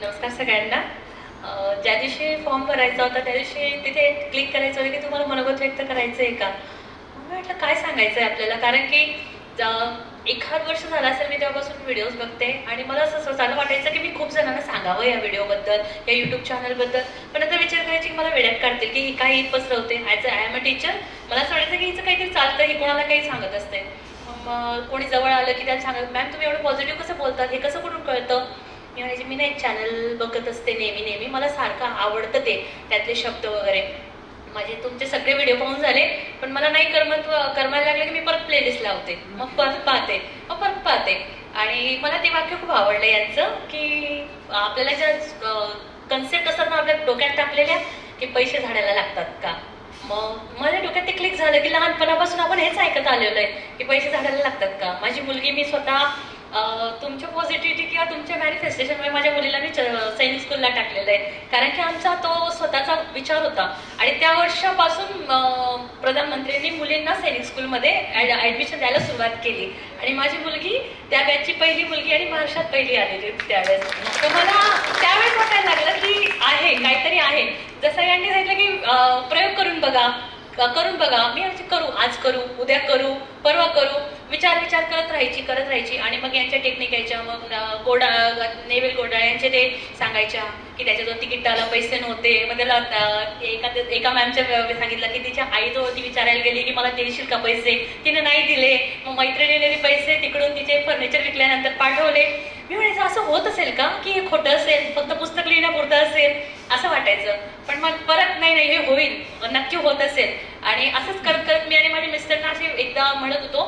नमस्कार सगळ्यांना. ज्या दिवशी फॉर्म भरायचा होता त्या दिवशी तिथे क्लिक करायचं होतं की तुम्हाला मनोगत व्यक्त करायचं आहे का म्हटलं काय सांगायचं आहे आपल्याला? कारण की एखाद वर्ष झालं असेल मी तेव्हापासून व्हिडिओज बघते आणि मला असं स्वतःला वाटायचं की मी खूप जणांना सांगावं या व्हिडिओबद्दल या यूट्यूब चॅनलबद्दल पण आता विचार करायची की मला वेड्यात काढतील की ही काही पसरवते? As I am a teacher मला असं वाटायचं की हिचं काहीतरी चालतं ही कोणाला काही सांगत असते. मग कोणी जवळ आलं की त्याला सांगत मॅम तुम्ही एवढं पॉझिटिव्ह कसं बोलतात? हे कसं कुठून कळतं? मी म्हणजे मी नाही चॅनल बघत असते नेहमी नेहमी. मला सारखं आवडतं ते त्यातले शब्द वगैरे. माझे तुमचे सगळे व्हिडिओ पाहून झाले पण मला नाही करमत करमायला लागलं की मी परत प्लेलिस्ट लावते. मग परत पाहते मग परत पाहते. आणि मला ते वाक्य खूप आवडलं यांचं की आपल्याला ज्या कन्सेप्ट असतात ना आपल्या डोक्यात टाकलेल्या की पैसे झाडायला लागतात का? मग माझ्या डोक्यात ते क्लिक झालं की लहानपणापासून आपण हेच ऐकत आलेलो आहे की पैसे झाडायला लागतात का? माझी मुलगी मी स्वतः तुमच्या पॉझिटिव्हिटी किंवा तुमच्या मॅनिफेस्टेशनमुळे माझ्या मुलीला मी च- सैनिक स्कूलला टाकलेलं आहे. कारण की आमचा तो स्वतःचा विचार होता. आणि त्या वर्षापासून प्रधानमंत्र्यांनी मुलींना सैनिक स्कूलमध्ये ॲडमिशन द्यायला सुरुवात केली. आणि माझी मुलगी त्या बॅचची पहिली मुलगी आणि महाराष्ट्रात पहिली आलेली त्यावेळेस. तर मला त्यावेळेस वाटायला लागलं की आहे काहीतरी आहे. जसं यांनी सांगितलं की प्रयोग करून बघा करून बघा. मी करू आज करू उद्या करू परवा करू. विचार विचार करत राहायची करत राहायची. आणि मग यांच्या टेक्निक यायच्या मग गोडा नेवेल गोडा यांचे ते सांगायच्या की त्याच्याजवळ तिकिटाला पैसे नव्हते. मग त्याला एका एका मॅमच्या सांगितलं की तिच्या आईजवळ ती विचारायला गेली की मला देशील का पैसे? तिने नाही दिले. मग मैत्रिणीने पैसे तिकडून तिचे फर्निचर विकल्यानंतर पाठवले. मी म्हणायचं असं होत असेल का? की हे खोटं असेल? फक्त पुस्तक लिहिण्यापुरतं असेल? असं वाटायचं. पण मग परत नाही नाही हे होईल. नक्की होत असेल. आणि असंच करत करत मी आणि माझ्या मिस्टरना असे एकदा म्हणत होतो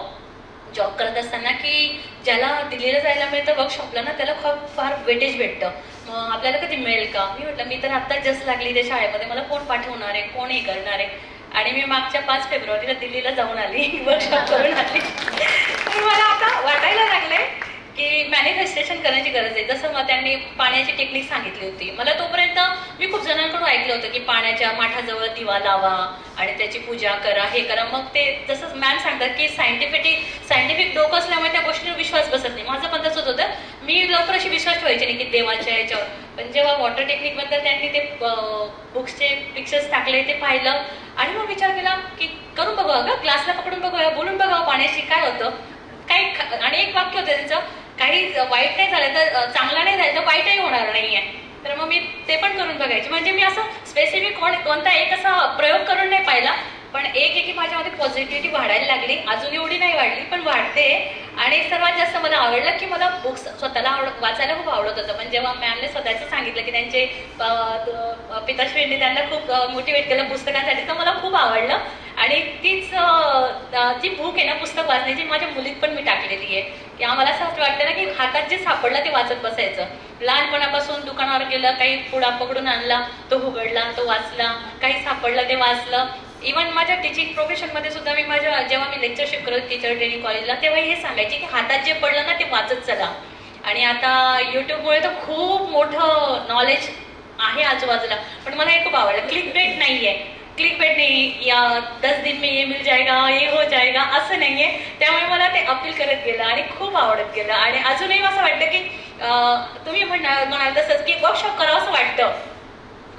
जॉब करत असताना की ज्याला दिल्लीला जायला मिळतं वर्कशॉपला ना त्याला खूप फार वेटेज भेटतं. मग आपल्याला कधी मिळेल का? मी म्हटलं मी तर आत्ताच जस्ट लागली त्या शाळेमध्ये. मला कोण पाठवणार आहे? कोण हे करणार आहे? आणि मी मागच्या पाच फेब्रुवारीला दिल्लीला जाऊन आली. वर्कशॉप करून आली. मला आता वाटायला लागलंय की मॅनिफेस्टेशन करण्याची गरज आहे. जसं मग त्यांनी पाण्याची टेक्निक सांगितली होती. मला तोपर्यंत मी खूप जणांकडून ऐकलं होतं की पाण्याच्या माठाजवळ दिवा लावा आणि त्याची पूजा करा हे करा. मग ते जसं मॅम सांगतात की सायंटिफिक सायंटिफिक डोकं असल्यामुळे त्या गोष्टीवर विश्वास बसत नाही. माझं पण तसंच होतं. मी लवकर अशी विश्वास ठेवायचे नाही की देवाच्या याच्यावर. पण जेव्हा वॉटर टेक्निकबद्दल त्यांनी ते बुक्सचे पिक्चर्स टाकले ते पाहिलं आणि मग विचार केला की करून बघूया का क्लासला पकडून बघूया बोलून बघा पाण्याशी काय होतं. काही आणि एक वाक्य होतं त्यांचं काही वाईट नाही झालं तर चांगला नाही झालं तर वाईटही होणार नाही आहे तर मग मी ते पण करून बघायचे. म्हणजे मी असं स्पेसिफिक कोण कोणता एक असा प्रयोग करून नाही पाहिला पण एक एक माझ्यामध्ये पॉझिटिव्हिटी वाढायला लागली. अजून एवढी नाही वाढली पण वाढते. आणि सर्वात जास्त मला आवडलं की मला बुक्स स्वतःला आवड वाचायला खूप आवडत होतं. पण जेव्हा मॅमने स्वतःचं सांगितलं की त्यांचे पिताश्रींनी त्यांना खूप मोटिवेट केलं पुस्तकांसाठी तर मला खूप आवडलं. आणि जी भूक आहे ना पुस्तक वाचण्याची माझ्या मुलीत पण मी टाकलेली आहे. की आम्हाला असं वाटतं ना की हातात जे सापडलं ते वाचत बसायचं. लहानपणापासून दुकानावर गेलं काही पुडा पकडून आणला तो उघडला तो वाचला काही सापडलं ते वाचलं. इवन माझ्या टीचिंग प्रोफेशनमध्ये सुद्धा मी माझ्या जेव्हा मी लेक्चरशिप करत टीचर ट्रेनिंग कॉलेजला तेव्हा हे सांगायचे की हातात जे पडलं ना ते वाचत चला. आणि आता युट्यूबमुळे तर खूप मोठं नॉलेज आहे आजूबाजूला. पण मला हे खूप आवडलं. क्लिक डेट नाही आहे क्लिक पेट नाही या दस दिन में ये मिल जाएगा ये हो जाएगा असं नाहीये. त्यामुळे मला ते अपील करत गेलं आणि खूप आवडत गेलं. आणि अजूनही असं वाटतं की तुम्ही म्हणणार म्हणाल तसंच की वर्कशॉप करावं असं वाटतं.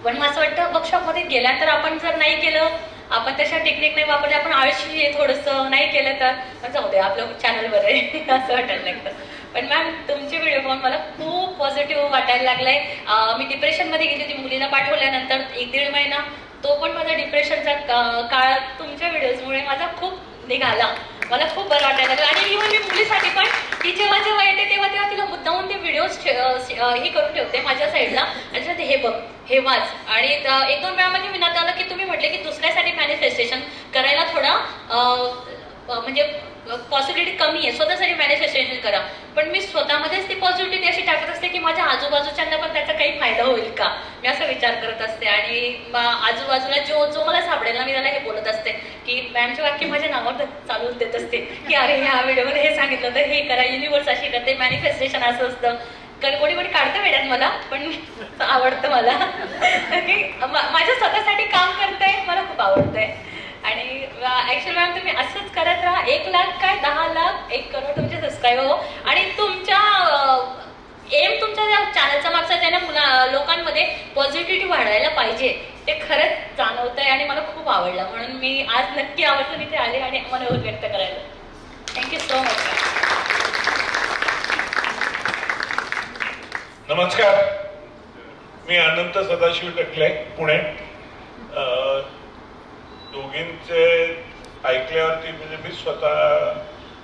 पण मला असं वाटतं वर्कशॉपमध्ये गेल्यानंतर आपण जर नाही केलं आपण तशा टेक्निक नाही वापरले आपण आळशी आहे थोडंसं नाही केलं तर जाऊ दे आपलं चॅनलवर आहे. असं वाटायला लागतं. पण मॅम तुमचे व्हिडिओ पाहून मला खूप पॉझिटिव्ह वाटायला लागलाय. मी डिप्रेशनमध्ये गेली होती मुलीला पाठवल्यानंतर एक दीड महिना. तो पण माझा डिप्रेशनचा काळ तुमच्या व्हिडिओजमुळे माझा खूप निघाला. मला खूप बरं वाटायला लागलं. आणि इव्हन मी मुलीसाठी पण ती जेव्हा जेव्हा येते तेव्हा तेव्हा तिला मुद्दाहून ते व्हिडिओज हे करून ठेवते माझ्या साईडला. आणि ते हे बघ हे वाच. आणि एक दोन वेळा म्हणजे विनात आलं की तुम्ही म्हटले की दुसऱ्यासाठी मॅनिफेस्टेशन करायला थोडा म्हणजे पॉसिबिलिटी कमी आहे. स्वतःसाठी मॅनिफेस्टेशन करा. पण मी स्वतःमध्येच ती पॉझिटिव्हिटी अशी टाकत असते की माझ्या आजूबाजूच्यांना पण त्याचा काही फायदा होईल का? मी असा विचार करत असते. आणि आजूबाजूला जो जो मला सापडेल ना मी त्याला हे बोलत असते की मॅमचे वाक्य माझ्या नावावर चालून देत असते की अरे ह्या व्हिडिओमध्ये हे सांगितलं तर हे करा. युनिवर्स अशी करते. मॅनिफेस्टेशन असं असतं. कारण कोणी कोणी काढतं वेड्यात मला पण आवडतं मला. माझ्या स्वतःसाठी काम करते मला खूप आवडतंय. आणि ऍक्च्युअली मॅम तुम्ही असंच करत राहा. एक लाख काय? दहा लाख? एक करोड तुमचे सबस्क्राईब हो. आणि तुमच्या एम तुमच्या चॅनलचा मागचा त्याने मुला लोकांमध्ये पॉझिटिव्हिटी वाढवायला पाहिजे. ते खरंच जाणवत आहे आणि मला खूप आवडलं. म्हणून मी आज नक्की आवडलं इथे आले आणि मनोगत व्यक्त करायला. थँक्यू सो मच नमस्कार. मी अनंत सदाशिव टकले पुणे. दोघींचे ऐकल्यावरती म्हणजे मी स्वतः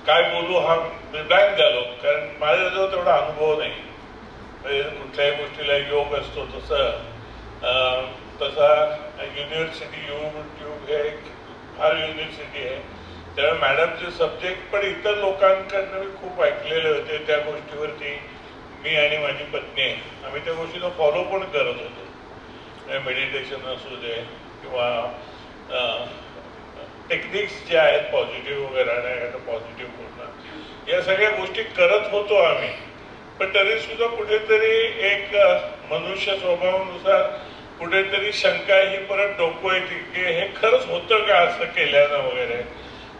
काय बोलू हा ब्लँक झालो. कारण माझ्याजवळ तेवढा अनुभव नाही. म्हणजे कुठल्याही गोष्टीला योग असतो तसं. तसा युनिव्हर्सिटी युट्यूब हे एक फार युनिव्हर्सिटी आहे. त्यामुळे मॅडमचे सब्जेक्ट पण इतर लोकांकडनं मी खूप ऐकलेले होते. त्या गोष्टीवरती मी आणि माझी पत्नी आम्ही त्या गोष्टीला फॉलो पण करत होतो. म्हणजे मेडिटेशन असू दे किंवा टेक्निक्स जे आहेत पॉझिटिव्ह वगैरे राहण्याकरता पॉझिटिव्ह पूर्ण या सगळ्या गोष्टी करत होतो आम्ही. पण तरी सुद्धा कुठेतरी एक मनुष्य स्वभावानुसार कुठेतरी शंका ही परत डोकं येते की हे खरंच होतं का असं केल्यानं वगैरे.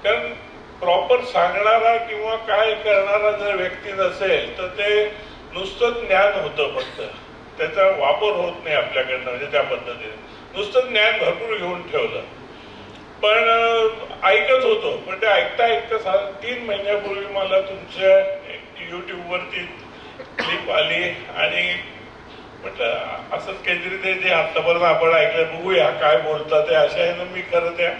कारण प्रॉपर सांगणारा किंवा काय करणारा जर व्यक्ती नसेल तर ते नुसतं ज्ञान होतं फक्त. त्याचा वापर होत नाही आपल्याकडनं म्हणजे त्या पद्धतीने. नुसतं ज्ञान भरपूर घेऊन ठेवलं. पण ऐकत होतो पण ते ऐकता ऐकता सा तीन महिन्यापूर्वी मला तुमच्या युट्यूबवरती क्लिप आली आणि म्हटलं असंच काहीतरी ते जे आतापर्यंत आपण ऐकलं बघूया काय बोलतात ते अशा ह्यानं मी खरं त्या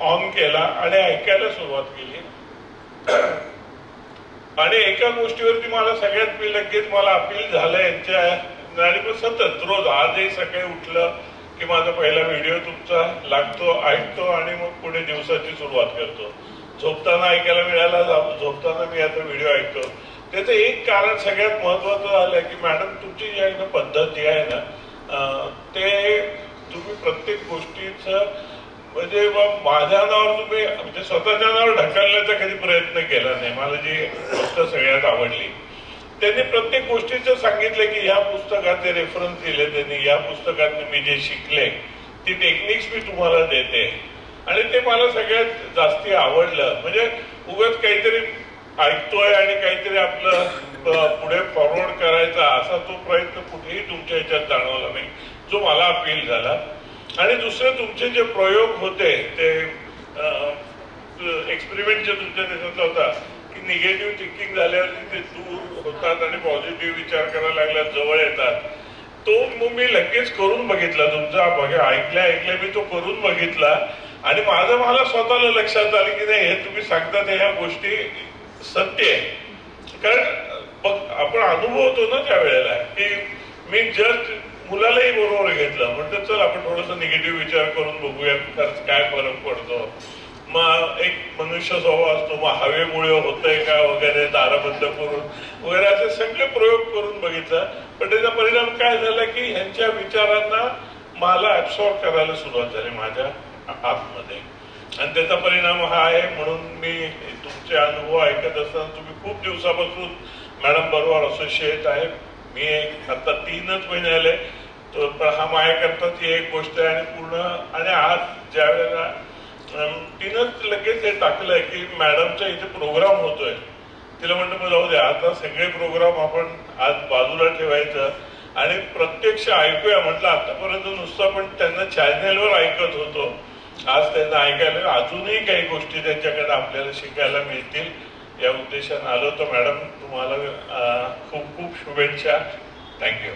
ऑन केला आणि ऐकायला सुरुवात केली. आणि एका गोष्टीवरती मला सगळ्यात मी लगेच मला अपील झालं यांच्या आणि मग सतत रोज आजही सकाळी उठलं की माझा पहिला व्हिडिओ तुमचा लागतो ऐकतो आणि मग पुढे दिवसाची सुरुवात करतो. झोपताना ऐकायला मिळाला जा- झोपताना मी आता व्हिडिओ ऐकतो. त्याचं एक कारण सगळ्यात महत्वाचं झालं की मॅडम तुमची जी आहे ना पद्धत जी आहे ना ते तुम्ही प्रत्येक गोष्टीचं म्हणजे माझ्या नावावर तुम्ही म्हणजे स्वतःच्या नावावर ढकलण्याचा कधी प्रयत्न केला नाही? मला जी गोष्ट सगळ्यात आवडली. त्यांनी प्रत्येक गोष्टीचं सांगितलं की ह्या पुस्तकाचे रेफरन्स दिले त्यांनी या पुस्तकात मी जे शिकले ती टेक्निक्स मी तुम्हाला देते. आणि ते मला सगळ्यात जास्ती आवडलं. म्हणजे उगाच काहीतरी ऐकतोय आणि काहीतरी आपलं पुढे फॉरवर्ड करायचा असा तो प्रयत्न कुठेही तुमच्या ह्याच्यात जाणवला नाही. जो मला अपील झाला. आणि दुसरे तुमचे जे प्रयोग होते ते एक्सपेरिमेंट जे तुमच्या त्याच्यातला होता की निगेटिव्ह थिंकिंग झाल्यावरती ते दूर होतात आणि पॉझिटिव्ह विचार करायला लागल्यात जवळ येतात. तो मग मी लगेच करून बघितला तुमचा बघा ऐकल्या ऐकल्या मी तो करून बघितला. आणि माझं मला स्वतःला लक्षात आलं की नाही हे तुम्ही सांगता ह्या गोष्टी सत्य आहे. कारण बघ आपण अनुभवतो ना त्या वेळेला की मी जस्ट मुलालाही बरोबर घेतलं. म्हणतो चल आपण थोडस निगेटिव्ह विचार करून बघूया खरंच काय फरक पडतो. मग एक मनुष्य स्वभाव असतो मग हवेमुळे होतंय का वगैरे दारबंद करून वगैरे असे सगळे प्रयोग करून बघितला. पण त्याचा परिणाम काय झाला की ह्यांच्या विचारांना मला ऍब्सॉर्ब करायला सुरुवात झाली माझ्या आतमध्ये. आणि त्याचा परिणाम हा आहे म्हणून मी तुमचे अनुभव ऐकत असताना तुम्ही खूप दिवसापासून मॅडम बरोबर असोसिएट आहे. मी एक आता तीनच महिने आले तर हा माझ्याकरता ती एक गोष्ट आहे आणि पूर्ण आणि आज ज्या वेळेला तिनंच लगेच हे टाकलंय की मॅडमचा इथे प्रोग्राम होतोय. तिला म्हणतो मग जाऊ दे आता सगळे प्रोग्राम आपण आज बाजूला ठेवायचं. आणि प्रत्यक्ष ऐकूया म्हटलं आतापर्यंत नुसतं पण त्यांना चॅनेलवर ऐकत होतो. आज त्यांना ऐकायला अजूनही काही गोष्टी त्यांच्याकडे आपल्याला शिकायला मिळतील. या उद्देशाने आलो तर मॅडम तुम्हाला खूप खूप शुभेच्छा. थँक्यू